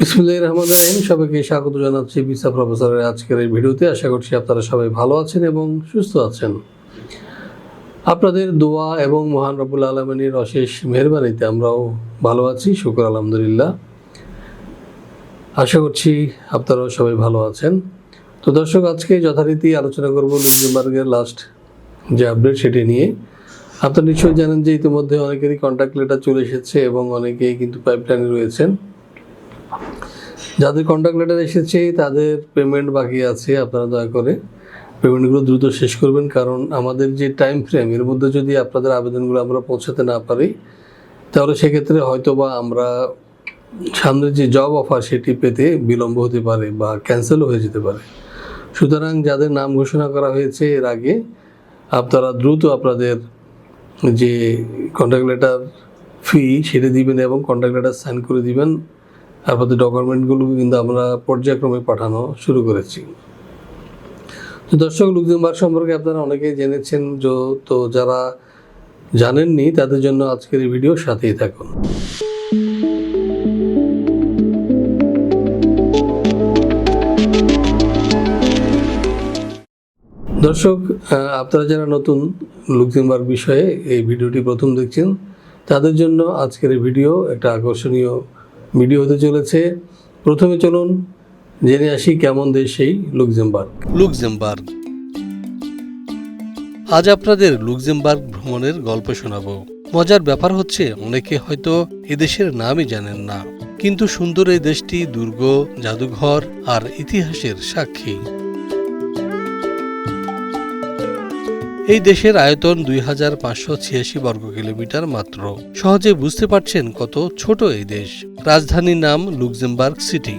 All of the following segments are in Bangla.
বিসমুল্লাহ রহমান রাহিম। সবাইকে স্বাগত জানাচ্ছি বিসা প্রফেসরের আজকের এই ভিডিওতে। আশা করছি আপনারা সবাই ভালো আছেন এবং সুস্থ আছেন। আপনাদের দোয়া এবং মহান রবুল আলমিনের অশেষ মেহরবানিতে আমরাও ভালো আছি, শুকর আলহামদুলিল্লাহ। আশা করছি আপনারাও সবাই ভালো আছেন। তো দর্শক, আজকে যথারীতি আলোচনা করব লুক্সেমবার্গের লাস্ট যে আপডেট সেটি নিয়ে। আপনারা নিশ্চয়ই জানেন যে ইতিমধ্যে অনেকেরই কন্ট্যাক্ট লেটার চলে এসেছে এবং অনেকেই কিন্তু পাইপলাইনে রয়েছেন। যাদের কন্ট্যাক্ট লেটার এসেছে, তাদের পেমেন্ট বাকি আছে, আপনারা দয়া করে পেমেন্টগুলো দ্রুত শেষ করবেন। কারণ আমাদের যে টাইম ফ্রেম এর মধ্যে যদি আপনাদের আবেদনগুলো আমরা পৌঁছাতে না পারি, তাহলে সেক্ষেত্রে হয়তো বা আমরা সামনের যে জব অফার সেটি পেতে বিলম্ব হতে পারে বা ক্যান্সেলও হয়ে যেতে পারে। সুতরাং যাদের নাম ঘোষণা করা হয়েছে, এর আগে আপনারা দ্রুত আপনাদের যে কন্ট্যাক্ট লেটার ফি সেটা দিবেন এবং কন্ট্যাক্ট লেটার সাইন করে দিবেন। আপনাদের ডকুমেন্টগুলো কিন্তু আমরা পর্যায়ক্রমে পাঠানো শুরু করেছি। দর্শক লুক্সেমবার্গ সম্পর্কে আপনারা অনেকেই জেনেছেন, যো- তো যারা জানেননি, তাদের জন্য আজকের এই ভিডিও সাথেই থাকুন। দর্শক আপনারা যারা নতুন লুক্সেমবার্গ বিষয়ে এই ভিডিওটি প্রথম দেখছেন, তাদের জন্য আজকের এই ভিডিও একটা আকর্ষণীয় ভিডিও হতে চলেছে। প্রথমে চলুন জেনে আসি কেমন দেশ সেই লুকজেমবার্গ লুক্সেমবার্গ। আজ আপনাদের লুক্সেমবার্গ ভ্রমণের গল্প শোনাবো। মজার ব্যাপার হচ্ছে, অনেকে হয়তো এদেশের নামই জানেন না। কিন্তু সুন্দর এই দেশটি দুর্গ, জাদুঘর আর ইতিহাসের সাক্ষী। এই দেশের আয়তন দুই হাজার পাঁচশো ছিয়াশি বর্গ কিলোমিটার মাত্র। সহজে বুঝতে পারছেন কত ছোট এই দেশ। রাজধানীর নাম Luxembourg City.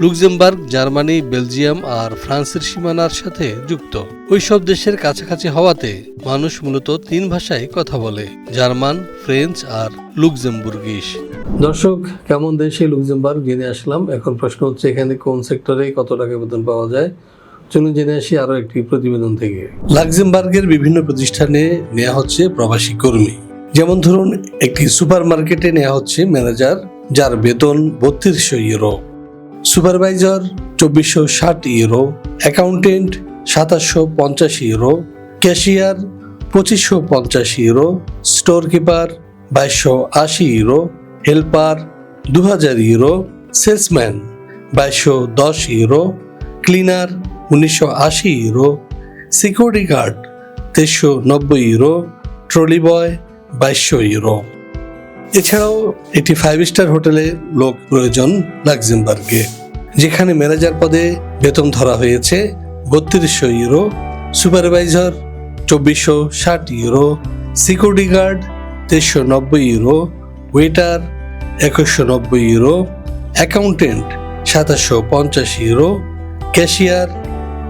Luxembourg, Germany, Belgium আর ফ্রান্সের সীমানার সাথে যুক্ত। ওইসব দেশের কাছাকাছি হওয়াতে মানুষ মূলত তিন ভাষায় কথা বলে, জার্মান, ফ্রেঞ্চ আর লুক্সেমবুর্গিশ। দর্শক, কেমন দেশে লুক্সেমবার্গ জেনে আসলাম? এখন প্রশ্ন হচ্ছে, এখানে কোন সেক্টরে কত টাকা বেতন পাওয়া যায়? চলুন জেনে আসি আরও একটি প্রতিবেদন থেকে। লাক্সেমবার্গের বিভিন্ন প্রতিষ্ঠানে নেওয়া হচ্ছে প্রবাসী কর্মী। যেমন ধরুন, একটি সুপার মার্কেটে নেওয়া হচ্ছে ম্যানেজার, যার বেতন বত্রিশশো ইউরো। সুপারভাইজার, চব্বিশশো ষাট ইউরো। অ্যাকাউন্টেন্ট, সাতাশশো পঞ্চাশ ইউরো। ক্যাশিয়ার, পঁচিশশো পঞ্চাশ ইউরো। স্টোর কিপার বাইশশো আশি ইউরো। হেল্পার দু হাজার ইউরো। সেলসম্যান, বাইশশো দশ ইউরো। ক্লিনার উনিশশো আশি ইউরো সিকিউরিটি গার্ড তেইশশো নব্বই ইউরো ট্রলি বয় বাইশশো ইউরো এছাড়াও একটি ফাইভ স্টার হোটেলে লোক প্রয়োজন লাক্সেমবার্গে, যেখানে ম্যানেজার পদে বেতন ধরা হয়েছে বত্রিশশো ইউরো সুপারভাইজার চব্বিশশো ষাট ইউরো সিকিউরিটি গার্ড তেইশশো নব্বই ইউরো ওয়েটার একুশশো নব্বই ইউরো অ্যাকাউন্টেন্ট সাতাশশো পঞ্চাশ ইউরো ক্যাশিয়ার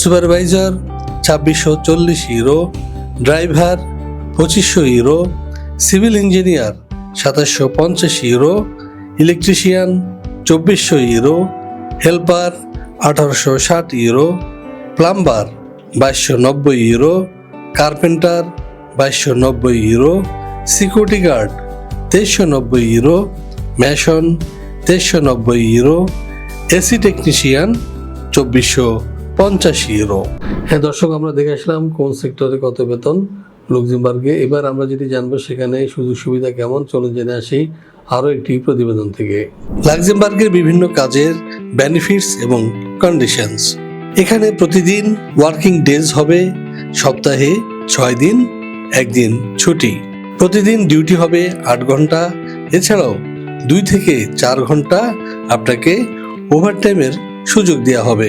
সুপারভাইজার, ছাব্বিশশো চল্লিশ ইউরো ড্রাইভার, পঁচিশশো ইউরো সিভিল ইঞ্জিনিয়ার, সাতাশশো পঞ্চাশ ইউরো ইলেকট্রিশিয়ান, চব্বিশশো ইউরো হেল্পার, আঠারোশো ষাট ইউরো প্লাম্বার, বাইশশো নব্বই ইউরো কার্পেন্টার, বাইশশো নব্বই ইউরো সিকিউরিটি গার্ড, তেইশশো নব্বই ইউরো ম্যাশন, তেইশশো নব্বই ইউরো এসি টেকনিশিয়ান, চব্বিশশো পঞ্চাশ ইউরো হ্যাঁ দর্শক আমরা দেখে আসলাম কোন সেক্টরে কত বেতন। লুক্সেমবার্গে এবার আমরা যদি জানব সেখানে সুযোগ সুবিধা কেমন? চলুন জেনে আসি আরও একটি প্রতিবেদন থেকে। লাক্সেমবার্গের বিভিন্ন কাজের বেনিফিটস এবং কন্ডিশনস এখানে প্রতিদিন ওয়ার্কিং ডেজ হবে সপ্তাহে ছয় দিন একদিন ছুটি। প্রতিদিন ডিউটি হবে আট ঘণ্টা। এছাড়াও দুই থেকে চার ঘণ্টা আপনাকে ওভারটাইমের সুযোগ দেওয়া হবে।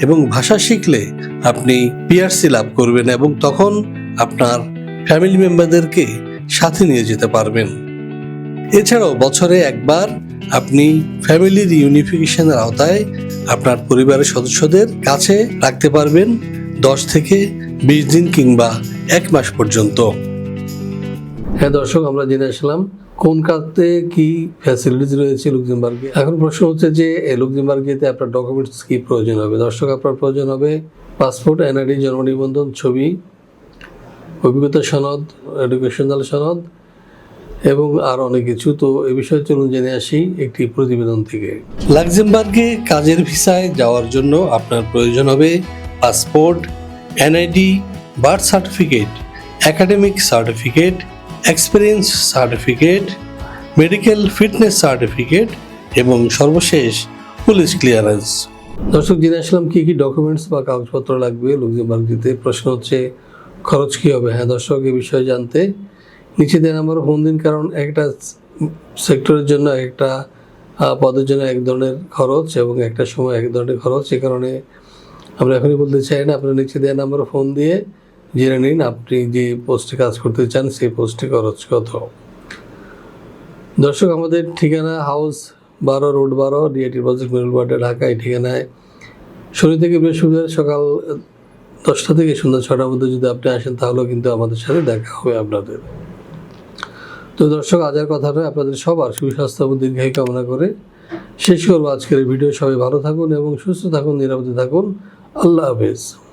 এবং ভাষা শিখলে আপনি পিআরসি লাভ করবেন এবং তখন আপনার ফ্যামিলি মেম্বারদেরকে সাথে নিয়ে যেতে পারবেন। এছাড়াও বছরে একবার আপনি ফ্যামিলির ইউনিফিকেশনের আওতায় আপনার পরিবারের সদস্যদের কাছে রাখতে পারবেন দশ থেকে বিশ দিন কিংবা এক মাস পর্যন্ত। হ্যাঁ দর্শক, আমরা জেনে আসলাম কোন কাজে কি ফ্যাসিলিটিস রয়েছে লুক্সেমবার্গে। এখন প্রশ্ন হচ্ছে যে লুক্সেমবার্গেতে আপনার ডকুমেন্টস কি প্রয়োজন হবে? দর্শক, আপনার প্রয়োজন হবে পাসপোর্ট এনআইডি জন্ম নিবন্ধন, ছবি, অভিজ্ঞতা সনদ এডুকেশনাল সনদ এবং আর অনেক কিছু। তো এ বিষয়ে চলুন জেনে আসি একটি প্রতিবেদন থেকে। লাক্সেমবার্গে কাজের ভিসায় যাওয়ার জন্য আপনার প্রয়োজন হবে passport NID birth certificate academic certificate experience certificate, medical fitness certificate এবং সর্বশেষ পুলিশ ক্লিয়ারেন্স। দর্শক, জেনে আসলাম কী কি ডকুমেন্টস বা কাগজপত্র লাগবে লুক্সেমবার্গ দিতে প্রশ্ন হচ্ছে, খরচ কী হবে? হ্যাঁ দর্শক, এ বিষয়ে জানতে। নিচে দেন আমার ফোন দিন, কারণ একটা সেক্টরের জন্য একটা পদের জন্য এক ধরনের খরচ এবং একটা সময় এক ধরনের খরচ। সে কারণে আমরা এখনই বলতে চাই না। আপনার নিচে দেওয়া নাম্বার ফোন দিয়ে জেনে নিন আপনি যে পোস্টে কাজ করতে চান, সেই পোস্টে খরচ কত? দর্শক, আমাদের ঠিকানা হাউস বারো, রোড বারো, ডিআইটি প্রজেক্ট মিডল ঢাকা। এই ঠিকানায় শনি থেকে বৃহস্পতিবার সকাল দশটা থেকে সন্ধ্যা ছটার মধ্যে যদি আপনি আসেন, তাহলেও কিন্তু আমাদের সাথে দেখা হবে আপনাদের। তো দর্শক, আজ আর কথা নয়। আপনাদের সবার সুস্বাস্থ্য এবং দীর্ঘায়ু কামনা করে শেষ করব আজকের ভিডিও। সবাই ভালো থাকুন এবং সুস্থ থাকুন, নিরাপদে থাকুন। আল্লাহ হাফেজ।